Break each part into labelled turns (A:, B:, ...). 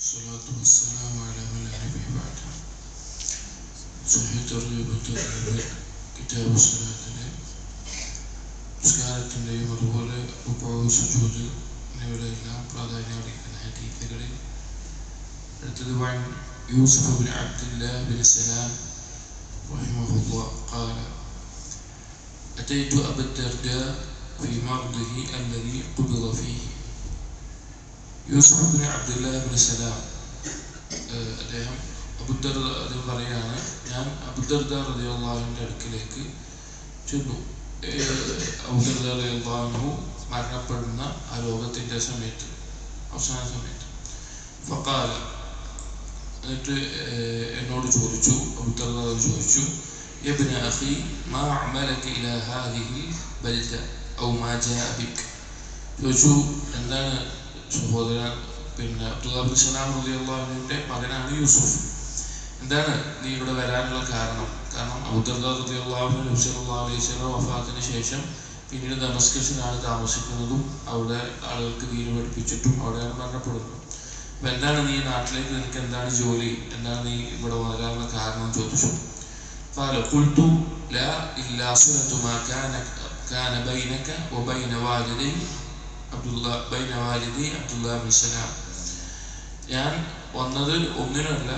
A: الصلاة والسلام على من لا نبي بعده صحيح അറിയപ്പെട്ട കിതാബ് സ്വലാത്തിലെ നിസ്കാരത്തിൻ്റെയും അതുപോലെ റുക്കോവ് സുജൂദ് എന്നിവയെല്ലാം പ്രാധാന്യം അർഹിക്കുന്ന ഹദീസുകളിൽ അടുത്തത് വൻ Yusuf bin Abdullah bin Salam رحمه الله قال أتيت أبا الدرداء في مرضه الذي قبض فيه Yusuf bin Abdullah bin Salam ഏഹ് അദ്ദേഹം അബുദർ അദ്ദേഹം പറയാണ് ഞാൻ അബുദർദ റളിയല്ലാഹുവിന്റെ അടുക്കിലേക്ക് ചെന്നു. അബുദർദ റളിയല്ലാഹു മരണപ്പെടുന്ന ആ ലോകത്തിന്റെ സമയത്ത് അവസാന സമയത്ത്. ഫക്കാല എന്നിട്ട് ഏഹ് എന്നോട് ചോദിച്ചു അബുദർദ ചോദിച്ചു യബ്ന അഖി മാ അമലക ഇലാ ഹാദിഹി ബൽദ ഔ മാ ജാഅ ബിക് ചോദിച്ചു എന്താണ് സഹോദരൻ പിന്നെ അബ്ദുല്ലാബിൻ സലാം റളിയല്ലാഹുവിൻ്റെ മകനാണ് യൂസുഫ് എന്താണ് നീ ഇവിടെ വരാനുള്ള കാരണം കാരണം അബുദർദാഹു നബ്സല്ലാ അലൈഹി സ്വലം വഫാത്തിന് ശേഷം പിന്നീട് ദമസ്കസിലാണ് താമസിക്കുന്നതും അവിടെ ആളുകൾക്ക് ദീന് പഠിപ്പിച്ചിട്ടും അവിടെയാണ് മരണപ്പെടുന്നത് അപ്പൊ എന്താണ് നീ നാട്ടിലേക്ക് നിനക്ക് എന്താണ് ജോലി എന്താണ് നീ ഇവിടെ വരാനുള്ള കാരണം ചോദിച്ചു قال قلت لا إلا صلة ما كان كان بينك وبين والدي അബ്ദുള്ള ബൈന വാലിദി അബ്ദുള്ള ബിൻ ഞാൻ വന്നത് ഒന്നിനല്ല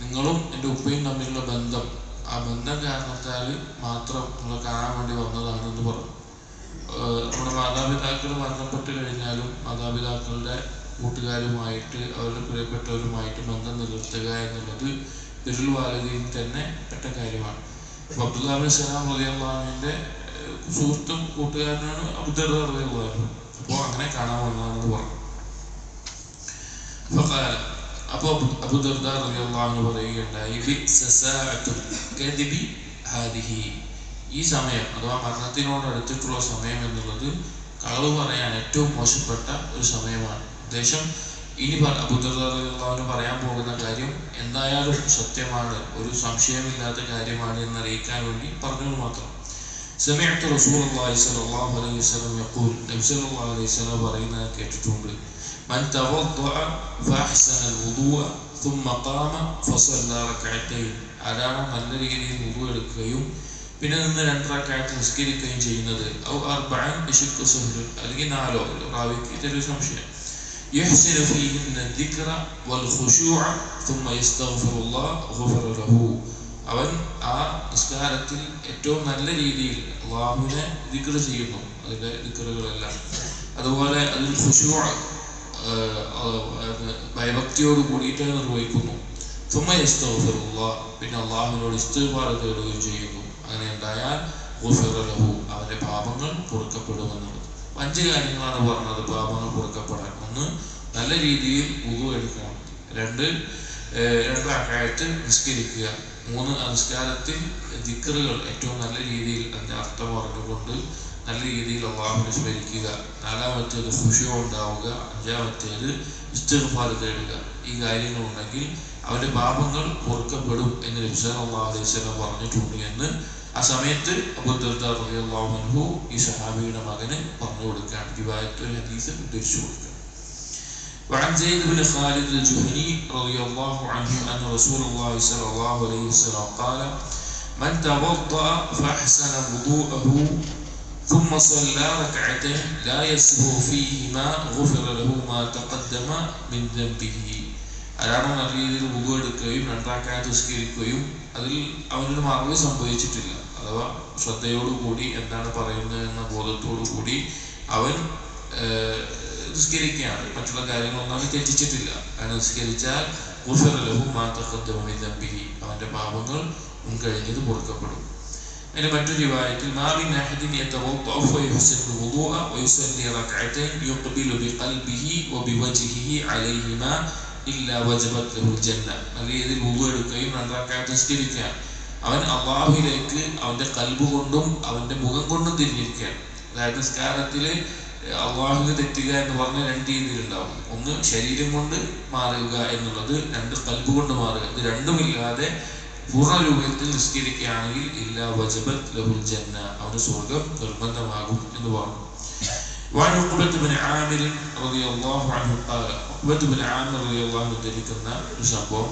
A: നിങ്ങളും എന്റെ ഉപ്പയും തമ്മിലുള്ള ബന്ധം. ആ ബന്ധം കാരണത്താൽ മാത്രം നിങ്ങൾ കാണാൻ വേണ്ടി വന്നതാണ് എന്ന് പറഞ്ഞു. നമ്മുടെ മാതാപിതാക്കൾ മരണപ്പെട്ട് കഴിഞ്ഞാലും മാതാപിതാക്കളുടെ കൂട്ടുകാരുമായിട്ട് അവരുടെ പ്രിയപ്പെട്ടവരുമായിട്ട് ബന്ധം നിലനിർത്തുക എന്നുള്ളത് ബിരുൽ വാലതിയിൽ തന്നെ പെട്ട കാര്യമാണ്. അപ്പൊ അബ്ദുള്ള ബിൻ സലാം റളിയല്ലാഹുവിന്റെ സുഹൃത്തും കൂട്ടുകാരനാണ് അബ്ദുള്ള റളിയല്ലാഹു അപ്പോൾ അങ്ങനെ കാണാൻ വന്നതാണെന്ന് പറഞ്ഞു فقال അപ്പോൾ അബു ദർദ റളിയല്ലാഹു പറയുകയുണ്ടായി ബിഅ്സ സാഅത്തുൻ കദിബി ഹാദിഹി ഈ സമയം അഥവാ മരണത്തിനോട് അടുത്തിട്ടുള്ള സമയം എന്നുള്ളത് കളവ് പറയാൻ ഏറ്റവും മോശപ്പെട്ട ഒരു സമയമാണ് ഉദ്ദേശം ഇനി അബു ദർദ റളിയല്ലാഹു പറയാൻ പോകുന്ന കാര്യം എന്തായാലും സത്യമാണ് ഒരു സംശയമില്ലാത്ത കാര്യമാണ് എന്ന് അറിയിക്കാൻ വേണ്ടി പറഞ്ഞത് മാത്രം سمعت رسول الله صلى الله عليه وسلم يقول نبي صلى الله عليه وسلم പറയുന്നത് കേട്ടിട്ടുണ്ട് من توضأ فأحسن الوضوء ثم قام فصلى ركعتين ആരാണ് നല്ല രീതിയിൽ വുളു എടുക്കുകയും പിന്നെ നിന്ന് രണ്ടരക്കാലത്ത് നിസ്കരിക്കുകയും ചെയ്യുന്നത് ഔ അർബഅൻ ബിശിഖ് സുഹ്ർ അല്ലെങ്കിൽ നാലോ റാവിക്ക് ചെറിയ സംശയം يحسن فيهن الذكر والخشوع ثم يستغفر الله غفر له അവൻ ആ നിസ്കാരത്തിൽ ഏറ്റവും നല്ല രീതിയിൽ അള്ളാഹുവിനെ ദിക്ർ ചെയ്യുന്നു. അതിന്റെ ദിക്റുകളെല്ലാം. അതുപോലെ അതിൽ ഖുശു ഭയഭക്തിയോട് കൂടിയിട്ട് നിർവഹിക്കുന്നു. സുമയസ്തഫറുള്ള പിന്നെ അള്ളാഹുവിനോട് ഇസ്തുപാറ തേടുകയും ചെയ്യുന്നു. അങ്ങനെ ഉണ്ടായാൽ ഗുഫറലഹു അവന്റെ പാപങ്ങൾ പൊറുക്കപ്പെടുമെന്നുള്ളത് അഞ്ച് കാര്യങ്ങളാണ് പറഞ്ഞത് പാപങ്ങൾ പൊറുക്കപ്പെടാൻ. ഒന്ന് നല്ല രീതിയിൽ ഉതു എടുക്കണം. രണ്ട് രണ്ടാക്കായിട്ട് നിസ്കരിക്കുക. മൂന്ന് നിസ്കാരത്തിൽ ദിക്കറുകൾ ഏറ്റവും നല്ല രീതിയിൽ അതിന്റെ അർത്ഥം പറഞ്ഞുകൊണ്ട് നല്ല രീതിയിൽ അള്ളാഹുവിനെ സ്മരിക്കുക നാലാമത്തേത് ഖുഷിയോ ഉണ്ടാവുക. അഞ്ചാമത്തേത് ഇസ്തിഗ്ഫാർ തേടുക. ഈ കാര്യങ്ങളുണ്ടെങ്കിൽ അവന്റെ പാപങ്ങൾ പൊറുക്കപ്പെടും എന്ന് നബിസൻ അള്ളാഹു അലൈഹി സ്വലം പറഞ്ഞിട്ടുണ്ട് എന്ന് ആ സമയത്ത് അബുദ്ദാഹു ഈ സഹാബിയുടെ മകന് പറഞ്ഞു കൊടുക്കുകയാണ് ദിവായത്ത് ഒരു ഹദീസ് ഉദ്ധരിച്ചു കൊടുക്കുക. وعن زيد بن خالد الجهني رضي الله عنه أن رسول الله صلى الله عليه وسلم قال من توضأ فأحسن وضوءه ثم صلى ركعتين لا يسهو فيهما غفر له ما تقدم من ذنبه അയാൾ നല്ല രീതിയിൽ മുഖം എടുക്കുകയും രണ്ടാക്കായ നിസ്കരിക്കുകയും അതിൽ അവനൊരു മറവ് സംഭവിച്ചിട്ടില്ല അഥവാ ശ്രദ്ധയോടുകൂടി എന്താണ് പറയുന്നത് എന്ന ബോധത്തോടു കൂടി അവൻ നിസ്കരിക്കുകയാണ് മറ്റുള്ള കാര്യങ്ങളൊന്നും തെറ്റിച്ചിട്ടില്ല. അങ്ങനെ നിസ്കരിച്ചാൽ അവന്റെ പാപങ്ങൾ മുൻകഴിഞ്ഞത് പൊറുക്കപ്പെടും അതിന് മറ്റൊരു വായത്തിൽ ഏതിൽ എടുക്കുകയും അവൻ അള്ളാഹുലേക്ക് അവന്റെ കൽബ് കൊണ്ടും അവന്റെ മുഖം കൊണ്ടും തിരിഞ്ഞിരിക്കുകയാണ്. അതായത് നിസ്കാരത്തിൽ അള്ളാഹുവിന് തെറ്റുക എന്ന് പറഞ്ഞ രണ്ട് രീതിയിലുണ്ടാവും ഒന്ന് ശരീരം കൊണ്ട് മാറുക എന്നുള്ളത് രണ്ട് കൽബ് കൊണ്ട് മാറുക ഇത് രണ്ടുമില്ലാതെ പൂർണ്ണ രൂപത്തിൽ നിസ്കരിക്കുകയാണെങ്കിൽ ഇല്ല വജബത് ലഹുൽ ജന്ന അവന് സ്വർഗം നിർബന്ധമാകും എന്ന് പറഞ്ഞു وعن عقبة بن عامر رضي الله عنه قال عقبة بن عامر رضي الله عنه ذلكنا സംഭവം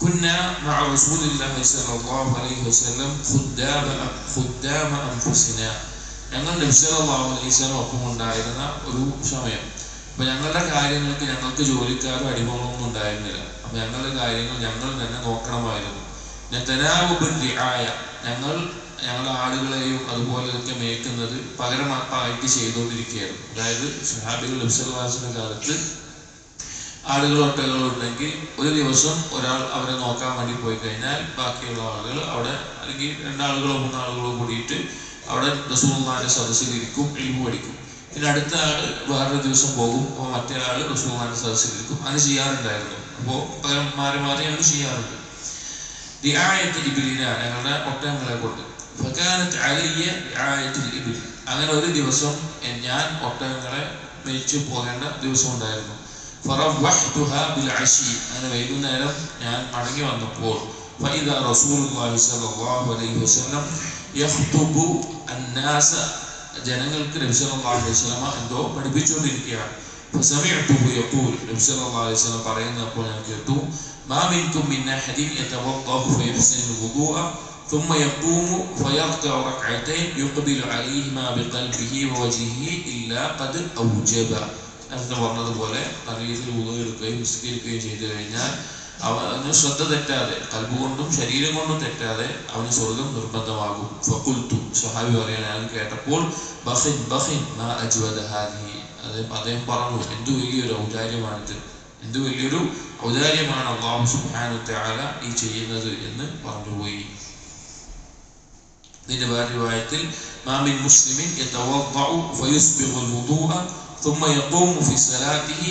A: كنا مع رسول الله صلى الله عليه وسلم خدام خدام أنفسنا ഞങ്ങൾ നബി സല്ലല്ലാഹു അലൈഹി വസല്ലം ഒപ്പം ഉണ്ടായിരുന്ന ഒരു സമയം. അപ്പൊ ഞങ്ങളുടെ കാര്യങ്ങൾക്ക് ഞങ്ങൾക്ക് ജോലിക്കാരും അടിമകളൊന്നും ഉണ്ടായിരുന്നില്ല. അപ്പൊ ഞങ്ങളുടെ കാര്യങ്ങൾ ഞങ്ങൾ തന്നെ നോക്കണമായിരുന്നു. ആയ ഞങ്ങൾ ഞങ്ങളുടെ ആടുകളെയും അതുപോലെയൊക്കെ മേക്കുന്നത് പകരമായിട്ട് ചെയ്തുകൊണ്ടിരിക്കുകയായിരുന്നു. അതായത് സുഹാബികൾ നബ്സൽവാസിന്റെ കാലത്ത് ആടുകൾ ഒട്ടകൾ ഉണ്ടെങ്കിൽ ഒരു ദിവസം ഒരാൾ അവരെ നോക്കാൻ വേണ്ടി പോയി കഴിഞ്ഞാൽ ബാക്കിയുള്ള ആളുകൾ അവിടെ അല്ലെങ്കിൽ രണ്ടാളുകളോ മൂന്നാളുകളോ കൂടിയിട്ട് അവിടെ റസൂൽമാരെ സദസ്സിലിരിക്കും എഴുപ് പഠിക്കും. പിന്നെ അടുത്ത ആൾ വേറൊരു ദിവസം പോകും അപ്പോൾ മറ്റേ ആൾ റസൂൽമാരെ സദസ്സിലിരിക്കും അങ്ങനെ ചെയ്യാറുണ്ടായിരുന്നു. അപ്പോൾ പകരന്മാരെ മാറി ഞങ്ങൾ ചെയ്യാറുണ്ട്. ദിആയത്തിൽ ഞങ്ങളുടെ ഒട്ടകങ്ങളെ കൊണ്ട്. ഫക്കാനത്ത് അങ്ങനെ ഒരു ദിവസം ഞാൻ ഒട്ടകങ്ങളെ മേയിച്ചു പോകേണ്ട ദിവസം ഉണ്ടായിരുന്നു അങ്ങനെ വൈകുന്നേരം ഞാൻ മടങ്ങി വന്നപ്പോൾ صلى الله عليه وسلم يخطب الناس ജനങ്ങൾക്ക് നബി സല്ലല്ലാഹു അലൈഹി വസല്ലമ എന്തോ പഠിപ്പിച്ചുകൊണ്ടിരിക്കുകയാണ് فسمعته يقول നബി സല്ലല്ലാഹു അലൈഹി വസല്ലം പറയുന്നപ്പോൾ ഞാൻ കേട്ടു ما منكم من أحد يتوضأ فيحسن الوضوء ثم يقوم فيركع ركعتين يقبل عليهما بقلبه ووجهه إلا قد أوجب നേരത്തെ പറഞ്ഞതുപോലെ നല്ല രീതിയിൽ ഉദയെടുക്കുകയും നിസ്കരിക്കുകയും ചെയ്തു കഴിഞ്ഞാൽ അവന് ശ്രദ്ധ തെറ്റാതെ കൽബ് കൊണ്ടും ശരീരം കൊണ്ടും തെറ്റാതെ അവന് സ്വർഗം നിർബന്ധമാകും ഫക്കുൽത്തു സഹാബി പറയാൻ ഞാൻ കേട്ടപ്പോൾ ബഹിൻ ബഹിൻ മാ അജ്വദ ഹാദിഹി അദ്ദേഹം അദ്ദേഹം പറഞ്ഞു എന്തു വലിയൊരു ഔദാര്യമാണിത് എന്തു വലിയൊരു ഔദാര്യമാണ് അള്ളാഹു സുബ്ഹാനഹു തആല ഈ ചെയ്യുന്നത് എന്ന് പറഞ്ഞുപോയി ഇതിന്റെ വേറെ രൂപത്തിൽ മാമിൻ മുസ്ലിമിൻ യതവദ്ദഉ ഫയുസ്ബിഗു الوضوء ثم يقوم في صلاته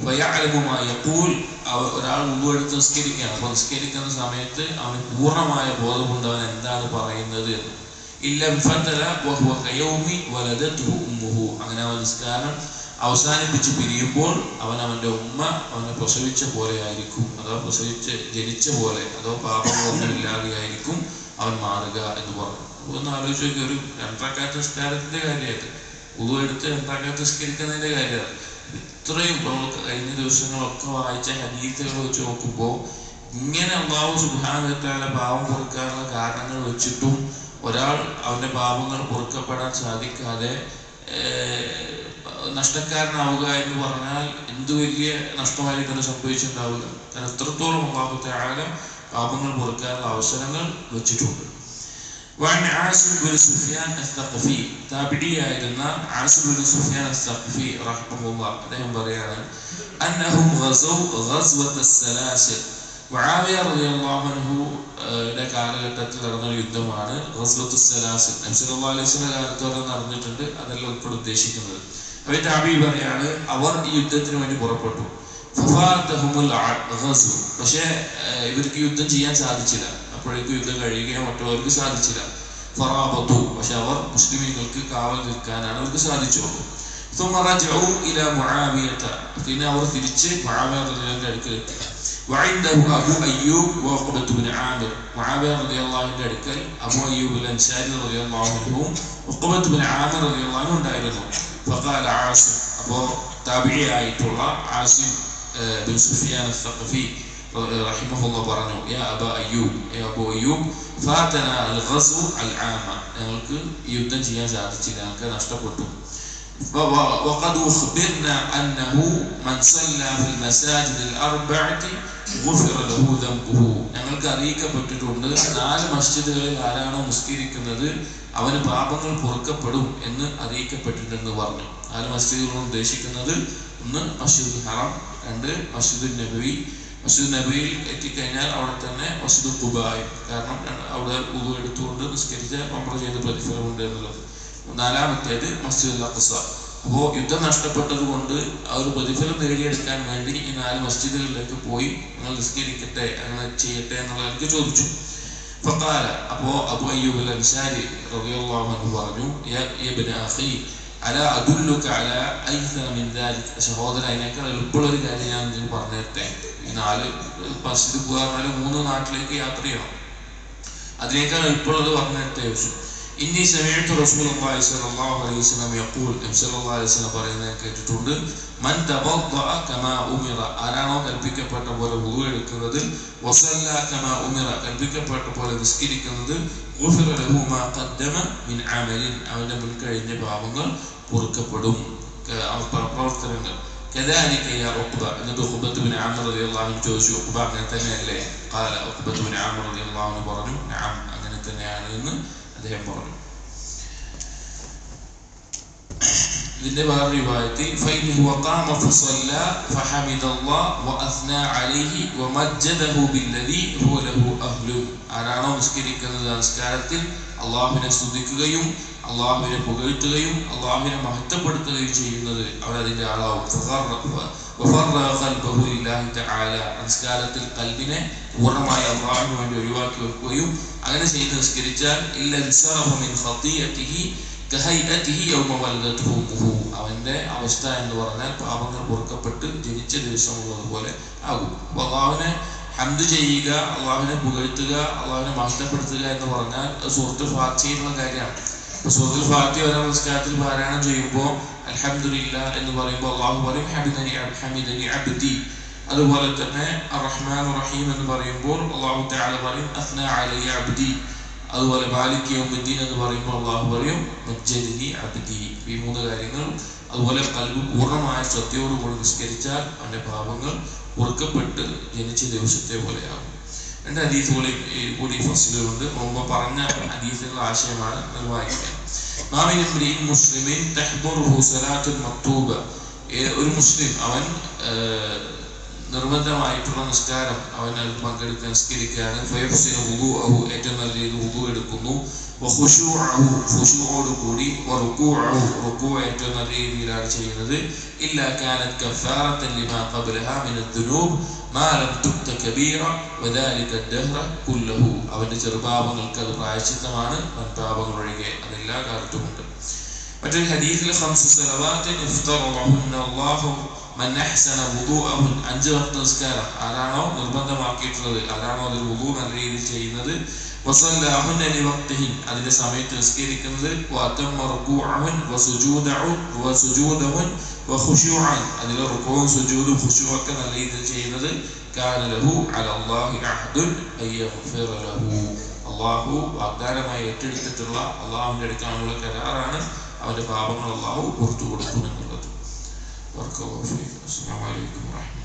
A: فيعلم ما يقول അവ- ഒരാൾ ഉള്ളു എടുത്ത് നിസ്കരിക്കുകയാണ്. അപ്പൊ നിസ്കരിക്കുന്ന സമയത്ത് അവന് പൂർണമായ ബോധമുണ്ട് അവൻ എന്താണ് പറയുന്നത്? അങ്ങനെ അവൻ നിസ്കാരം അവസാനിപ്പിച്ച് പിരിയുമ്പോൾ അവൻ അവന്റെ ഉമ്മ അവനെ പ്രസവിച്ച പോലെ ആയിരിക്കും. അഥവാ പ്രസവിച്ച് ജനിച്ച പോലെ അതോ പാപബോധമില്ലാതെയായിരിക്കും അവൻ മാറുക എന്ന് പറഞ്ഞു. ഒന്ന് ആലോചിച്ച് നോക്കി ഒരു രണ്ടരക്കാത്ത നിസ്കാരത്തിന്റെ കാര്യമായിട്ട്. ഉളു എടുത്ത് നിസ്കരിക്കുന്നതിന്റെ കാര്യമാണ്. ഇത്രയും നമ്മൾ കഴിഞ്ഞ ദിവസങ്ങളൊക്കെ വായിച്ച ഹദീത്തുകൾ വെച്ച് നോക്കുമ്പോൾ ഇങ്ങനെ അള്ളാഹു സുബാനത്താല പാവം പൊറുക്കാനുള്ള കാരണങ്ങൾ വെച്ചിട്ടും ഒരാൾ അവന്റെ പാപങ്ങൾ പൊറുക്കപ്പെടാൻ സാധിക്കാതെ നഷ്ടക്കാരനാവുക എന്ന് പറഞ്ഞാൽ എന്ത് വലിയ നഷ്ടമായിരിക്കും സംഭവിച്ചിട്ടുണ്ടാവുക കാരണം എത്രത്തോളം അള്ളാഹു താല പാപങ്ങൾ പൊറുക്കാനുള്ള അവസരങ്ങൾ വെച്ചിട്ടുണ്ട്. وعن عاصم بن سفيان الثقفي تابعي ആയിരുന്ന عاصم بن سفيان الثقفي رحمه الله അദ്ദേഹം പറയാണ് أنهم غزوا غزوة السلاسل മുആവിയ റളിയല്ലാഹു അൻഹു യുടെ കാലഘട്ടത്തിൽ നടന്ന ഒരു യുദ്ധമാണ് ഗസ്വത്തു സലാസിൽ നബി സല്ലല്ലാഹു അലൈഹി വസല്ലം കാലത്ത് വരെ നടന്നിട്ടുണ്ട് അതല്ല ഉൾപ്പെടെ ഉദ്ദേശിക്കുന്നത് അവർ താബി പറയാണ് അവർ ഈ യുദ്ധത്തിന് വേണ്ടി പുറപ്പെട്ടു ഫഫാതഹുമുൽ അ- ഗസ്വ. പക്ഷേ ഏഹ്, ഇവർക്ക് യുദ്ധം ചെയ്യാൻ സാധിച്ചില്ല അപ്പോഴേക്കും യുദ്ധം കഴിയുകയും മറ്റുള്ളവർക്ക് സാധിച്ചില്ല. ഫറാബത്തു. പക്ഷെ അവർ മുസ്ലിമീങ്ങൾക്ക് കാവൽ നിൽക്കാനാണ് അവർക്ക് സാധിച്ചുള്ളൂ. പിന്നെ അവർ തിരിച്ച് മുആവിയ അടുക്കൽ ഉണ്ടായിരുന്നു. ഫഖാല ആയിട്ടുള്ള ആസിം ബിൻ സുഫിയാൻ الثقفي رحمه الله പറഞ്ഞു يا أبا أيوب يا أبو أيوب فاتنا الغزو العام ഞങ്ങൾക്ക് ഈ യുദ്ധം ചെയ്യാൻ സാധിച്ചില്ല ഞങ്ങൾക്ക് നഷ്ടപ്പെട്ടു و- وقد أخبرنا أنه من صلى في المساجد الأربعة غفر له ذنبه ഞങ്ങൾക്ക് അറിയിക്കപ്പെട്ടിട്ടുണ്ട് നാല് മസ്ജിദുകളിൽ ആരാണോ നിസ്കരിക്കുന്നത് അവന് പാപങ്ങൾ പൊറുക്കപ്പെടും എന്ന് അറിയിക്കപ്പെട്ടിട്ടുണ്ടെന്ന് പറഞ്ഞു നാല് മസ്ജിദുകൾ ഉദ്ദേശിക്കുന്നത് ഒന്ന് മസ്ജിദ് ഹറം രണ്ട് മസ്ജിദ് നബവി മസ്ജിദ് നബിയിൽ എത്തിക്കഴിഞ്ഞാൽ അവിടെ തന്നെ മസ്ജിദ് കുബായി കാരണം അവിടെ ഉദു എടുത്തുകൊണ്ട് നിസ്കരിച്ച ഒമ്പറ ചെയ്ത പ്രതിഫലമുണ്ട് എന്നുള്ളത്. നാലാമത്തേത് മസ്ജിദ് അഖ്സ അപ്പോൾ യുദ്ധം നഷ്ടപ്പെട്ടത് കൊണ്ട് ആ ഒരു പ്രതിഫലം നേടിയെടുക്കാൻ വേണ്ടി ഈ നാല് മസ്ജിദുകളിലേക്ക് പോയി നിങ്ങൾ നിസ്കരിക്കട്ടെ അങ്ങനെ ചെയ്യട്ടെ എന്നുള്ള എനിക്ക് ചോദിച്ചു. ഫക്കാല അപ്പോ അബു അൽ അൻസാരി അൻഹു പറഞ്ഞു ഐസ മിൻ ദാലിക്? സഹോദര അതിനേക്കാൾ എളുപ്പമുള്ള ഒരു കാര്യം ഞാൻ പറഞ്ഞു തരട്ടെ നാല് മസ്ജിദ് പോകാൻ മൂന്ന് നാട്ടിലേക്ക് യാത്ര ചെയ്യണം. അതിനേക്കാൾ ഇപ്പോഴത് പറഞ്ഞു തരട്ടെ ഇനി സമയത്ത് സ്വല്ലല്ലാഹു അലൈഹി വസല്ലം യഖൂൽ നബി സല്ലല്ലാഹു അലൈഹി വസല്ലം പറയുന്നത് കേട്ടിട്ടുണ്ട്. മൻ തവദ്ദഅ കമാ ഉമിറ ആരാണോ കൽപ്പിക്കപ്പെട്ട പോലെ വുളു എടുക്കുന്നത് കമാ ഉമിറ കൽപ്പിക്കപ്പെട്ട പോലെ നിസ്കരിക്കുന്നത് ഗുഫിറ മാ ഖദ്ദമ മിൻ അമലിൻ അവന്റെ മുൻകഴിഞ്ഞ പാപങ്ങൾ പൊറുക്കപ്പെടും. പ്രവർത്തനങ്ങൾ. എന്നിട്ട് ഉഖ്ബത്ത് ബിൻ ആമർ റളിയല്ലാഹു ചോദിച്ചു ഉഖ്ബ അങ്ങനെ തന്നെയല്ലേ ഖാല ഉഖ്ബത്ത് ബിൻ ആമർ റളിയല്ലാഹു പറഞ്ഞു നഅം അങ്ങനെ തന്നെയാണ് എന്ന് അദ്ദേഹം പറഞ്ഞു. ഇതിന്റെ വേറെ റിവായത്തിൽ ഫൈനഹു വഖാമ ഫസല്ല ഫഹമിദല്ലാഹ് വഅസ്ന അലൈഹി വമജ്ജദഹു ബില്ലദി ഹുവ ലഹു അഹ്ലു. ആരാണോ നിസ്കരിക്കുന്നത് നമസ്കാരത്തിൽ അള്ളാഹുവിനെ സ്തുതിക്കുകയും അള്ളാഹുവിനെ പുകഴ്ത്തുകയും അള്ളാഹുവിനെ മഹത്വപ്പെടുത്തുകയും ചെയ്യുന്നത് അവൻ അതിന്റെ ആളാവും കൽബിനെ പൂർണമായി അള്ളാഹുവിന് വേണ്ടി ഒഴിവാക്കി വെക്കുകയും അങ്ങനെ ചെയ്ത് നിസ്കരിച്ചാൽ അവന്റെ അവസ്ഥ എന്ന് പറഞ്ഞാൽ പാപങ്ങൾ പൊറുക്കപ്പെട്ട് ജനിച്ച ദിവസമുള്ളത് പോലെ ആകും. അള്ളാഹുവിനെ ഹന്ത് ചെയ്യുക അള്ളാഹുവിനെ പുകഴ്ത്തുക അള്ളാഹുവിനെ മഷ്ടപ്പെടുത്തുക എന്ന് പറഞ്ഞാൽ സുഹൃത്ത് ഫാറ്റ് ചെയ്യുന്ന കാര്യമാണ്. ഇപ്പൊ സൂറത്തുൽ ഫാത്തിഹ ഒരാൾ നിസ്കാരത്തിൽ പാരായണം ചെയ്യുമ്പോൾ അൽഹംദുലില്ല എന്ന് പറയുമ്പോൾ അള്ളാഹു പറയും ഹമിദനി അബ്- ഹമിദനി അബ്ദി. അതുപോലെ തന്നെ റഹ്മാൻ റഹീം എന്ന് പറയുമ്പോൾ അള്ളാഹു തആല പറയും അസ്ന അലൈയ അബ്ദി. അതുപോലെ മാലിക് യൗമുദ്ദീൻ എന്ന് പറയുമ്പോൾ അള്ളാഹു പറയും മജ്ജദിനി അബ്ദി. ഈ മൂന്ന് കാര്യങ്ങൾ അതുപോലെ കൽബ് പൂർണമായ ശ്രദ്ധയോടുകൂടി നിസ്കരിച്ചാൽ അവന്റെ പാപങ്ങൾ ഉറക്കപ്പെട്ട് ജനിച്ച ദിവസത്തെ പോലെയാകും. രണ്ട് ഹദീസ് കൂടി കൂടി കൊണ്ട് മുമ്പ് പറഞ്ഞ ഹദീസിലുള്ള ആശയമാണ് മക്തൂബ. ഒരു മുസ്ലിം അവൻ നിർബന്ധമായിട്ടുള്ള നിസ്കാരം അവൻ പങ്കെടുക്കാൻ നിസ്കരിക്കുകയാണ്. ഏറ്റവും നല്ല രീതിയിൽ വുദൂ എടുക്കുന്നു. ഖുഷൂറോട് കൂടി റുക്കൂ ഏറ്റവും നല്ല രീതിയിലാണ് ചെയ്യുന്നത്. ഇല്ലാ കാനത് കഫാറത്തൻ ലിമാ മിന ദുനൂബ് മാ ലം കബീറ വദാലിക ദഹ്റ കുല്ലഹു. അവന്റെ ചെറുപാപങ്ങൾക്ക് അത് പ്രായശ്ചിത്തമാണ് വൻപാപങ്ങൾ ഒഴികെ അതെല്ലാ കാലത്തുമുണ്ട് മറ്റൊരു ഹദീസിൽ ഖംസു അല്ലാഹു മൻ അഹ്സന വുദൂഅഹുൻ അഞ്ച് വക്ത നിസ്കാരം. ആരാണോ നിർബന്ധമാക്കിയിട്ടുള്ളത് ആരാണോ അതിൽ വുദൂ നല്ല രീതിയിൽ ചെയ്യുന്നത് അതിന്റെ സമയത്ത് നിസ്കരിക്കുന്നത് അതിൽ റുകൂഉം സുജൂദും ഖുശൂഅൊക്കെ നല്ല രീതിയിൽ ചെയ്യുന്നത് അല്ലാഹി അള്ളാഹു വാഗ്ദാനമായി ഏറ്റെടുത്തിട്ടുള്ള അള്ളാഹുവിന്റെ അടുക്കാനുള്ള കരാറാണ് അവന്റെ പാപങ്ങൾ അള്ളാഹു പുറത്തു കൊടുക്കും എന്നുള്ളത്. അസ്സലാമു അലൈക്കും വറഹ്മത്തുള്ളാഹി